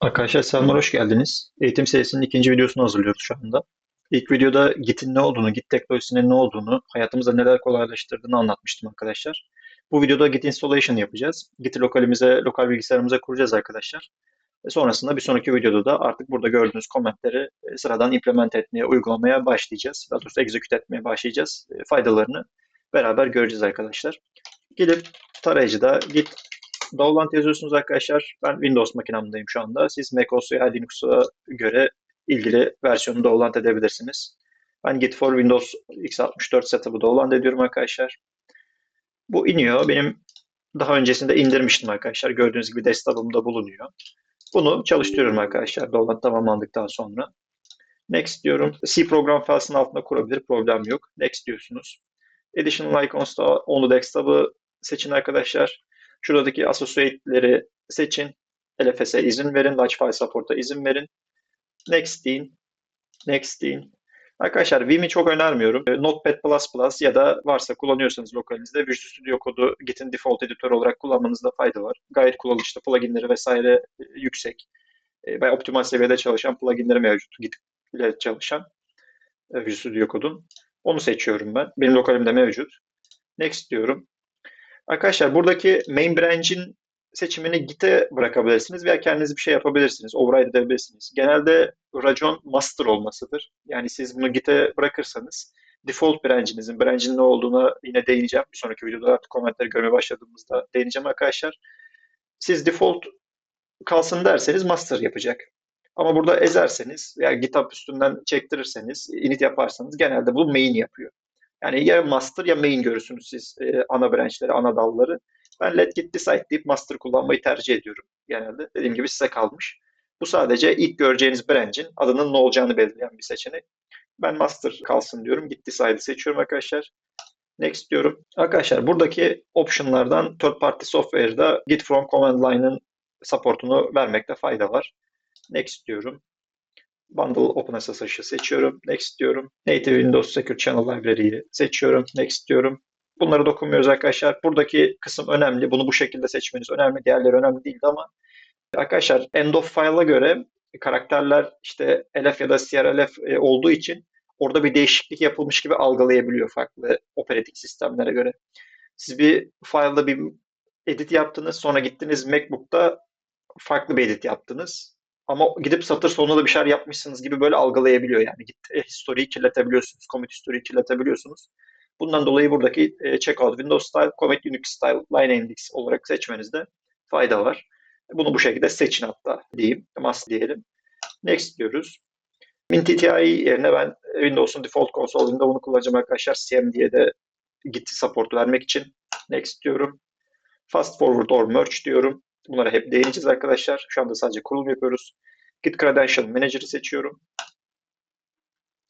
Arkadaşlar selamlar, hoş geldiniz. Eğitim serisinin ikinci videosunu hazırlıyoruz şu anda. İlk videoda Git'in ne olduğunu, Git teknolojisinin ne olduğunu, hayatımızda neler kolaylaştırdığını anlatmıştım arkadaşlar. Bu videoda Git installation yapacağız. Git'i lokalimize, lokal bilgisayarımıza kuracağız arkadaşlar. Ve sonrasında bir sonraki videoda da artık burada gördüğünüz komentleri e, sıradan implement etmeye, uygulamaya başlayacağız. Daha doğrusu execute etmeye başlayacağız. E, Faydalarını beraber göreceğiz arkadaşlar. Gelip tarayıcıda Git Dovlant yazıyorsunuz arkadaşlar. Ben Windows makinemdeyim şu anda. Siz macOS veya Linux'a göre ilgili versiyonu Dovlant edebilirsiniz. Ben Git for Windows x64 setup'ı Dovlant ediyorum arkadaşlar. Bu iniyor. Benim daha öncesinde indirmiştim arkadaşlar. Gördüğünüz gibi desktop'ımda bulunuyor. Bunu çalıştırıyorum arkadaşlar. Dovlant tamamlandıktan sonra. Next diyorum. C program files'ın altında kurabilir. Problem yok. Next diyorsunuz. Additional icons'ta onu desktop'ı seçin arkadaşlar. Şuradaki associate'leri seçin. LFS'e izin verin. Large File Support'a izin verin. Next deyin. Next deyin. Arkadaşlar Vim'i çok önermiyorum. E, Notepad++ ya da varsa kullanıyorsanız lokalinizde Visual Studio Code'u Git'in default editör olarak kullanmanızda fayda var. Gayet kullanışlı pluginleri vesaire e, yüksek. E, Ve optimal seviyede çalışan pluginleri mevcut. Git ile çalışan Visual Studio Code'un. Onu seçiyorum ben. Benim lokalimde mevcut. Next diyorum. Arkadaşlar buradaki main branch'in seçimini Git'e bırakabilirsiniz veya kendiniz bir şey yapabilirsiniz. Override edebilirsiniz. Genelde racon master olmasıdır. Yani siz bunu Git'e bırakırsanız default branch'inizin, branch'in ne olduğuna yine değineceğim. Bir sonraki videoda artık komentleri görmeye başladığımızda değineceğim arkadaşlar. Siz default kalsın derseniz master yapacak. Ama burada ezerseniz, yani GitHub üstünden çektirirseniz, init yaparsanız genelde bu main yapıyor. Yani ya master ya main görürsünüz siz e, ana branchleri, ana dalları. Ben let git decide deyip master kullanmayı tercih ediyorum genelde. Dediğim gibi size kalmış. Bu sadece ilk göreceğiniz branch'in adının ne olacağını belirleyen bir seçenek. Ben master kalsın diyorum. Git decide'i seçiyorum arkadaşlar. Next diyorum. Arkadaşlar buradaki optionlardan third party software'da git from command line'ın supportunu vermekte fayda var. Next diyorum. Bundle OpenSSH'ı seçiyorum. Next diyorum. Native Windows Secure Channel Library'yi seçiyorum. Next diyorum. Bunları dokunmuyoruz arkadaşlar. Buradaki kısım önemli. Bunu bu şekilde seçmeniz önemli. Diğerleri önemli değildi ama arkadaşlar end of file'a göre karakterler işte LF ya da CRLF e, olduğu için orada bir değişiklik yapılmış gibi algılayabiliyor farklı operatik sistemlere göre. Siz bir file'da bir edit yaptınız sonra gittiniz MacBook'ta farklı bir edit yaptınız. Ama gidip satır sonunda da bir şeyler yapmışsınız gibi böyle algılayabiliyor yani. Git e, historiyi kirletebiliyorsunuz, commit historiyi kirletebiliyorsunuz. Bundan dolayı buradaki e, checkout Windows style, commit Unix style, line index olarak seçmenizde fayda var. Bunu bu şekilde seçin hatta diyeyim. Must diyelim. Next diyoruz. MinTTI yerine ben Windows'un default konsolunda bunu kullanacağım arkadaşlar. CMD'ye de Git support vermek için. Next diyorum. Fast forward or merge diyorum. Bunlara hep değineceğiz arkadaşlar. Şu anda sadece kurulum yapıyoruz. Git Credential Manager'ı seçiyorum.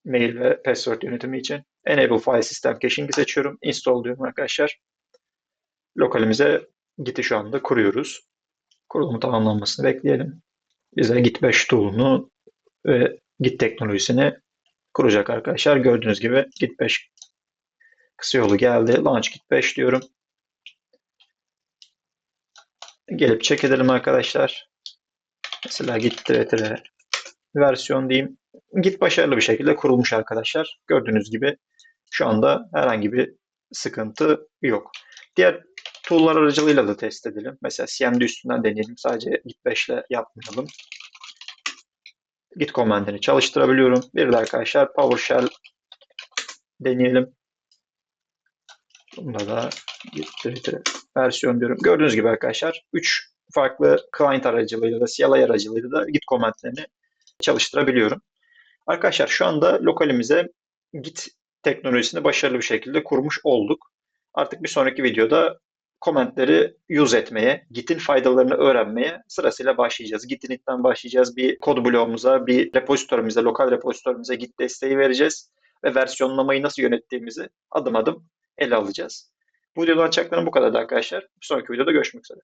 Mail ve password yönetimi için. Enable File System Caching'i seçiyorum. Install diyorum arkadaşlar. Lokalimize Git'i şu anda kuruyoruz. Kurulumu tamamlanmasını bekleyelim. Bize Git 5 tool'unu ve Git teknolojisini kuracak arkadaşlar. Gördüğünüz gibi Git 5 kısa yolu geldi. Launch Git 5 diyorum. Gelip check edelim arkadaşlar. Mesela git tire tire versiyon diyeyim. Git başarılı bir şekilde kurulmuş arkadaşlar. Gördüğünüz gibi şu anda herhangi bir sıkıntı yok. Diğer tool'lar aracılığıyla da test edelim. Mesela CMD üstünden deneyelim. Sadece Git 5 ile yapmayalım. Git komandini çalıştırabiliyorum. Bir de arkadaşlar PowerShell deneyelim. Bunda da Git tire tire versiyon diyorum. Gördüğünüz gibi arkadaşlar 3 farklı client aracılığıyla da CLI aracılığıyla da Git komentlerini çalıştırabiliyorum. Arkadaşlar şu anda lokalimize Git teknolojisini başarılı bir şekilde kurmuş olduk. Artık bir sonraki videoda komentleri use etmeye, Git'in faydalarını öğrenmeye sırasıyla başlayacağız. Git'init'ten başlayacağız. Bir kod bloğumuza, bir repozitörümüze, lokal repozitörümüze Git desteği vereceğiz. Ve versiyonlamayı nasıl yönettiğimizi adım adım ele alacağız. Bu videoda açacaklarım bu kadar arkadaşlar. Bir sonraki videoda görüşmek üzere.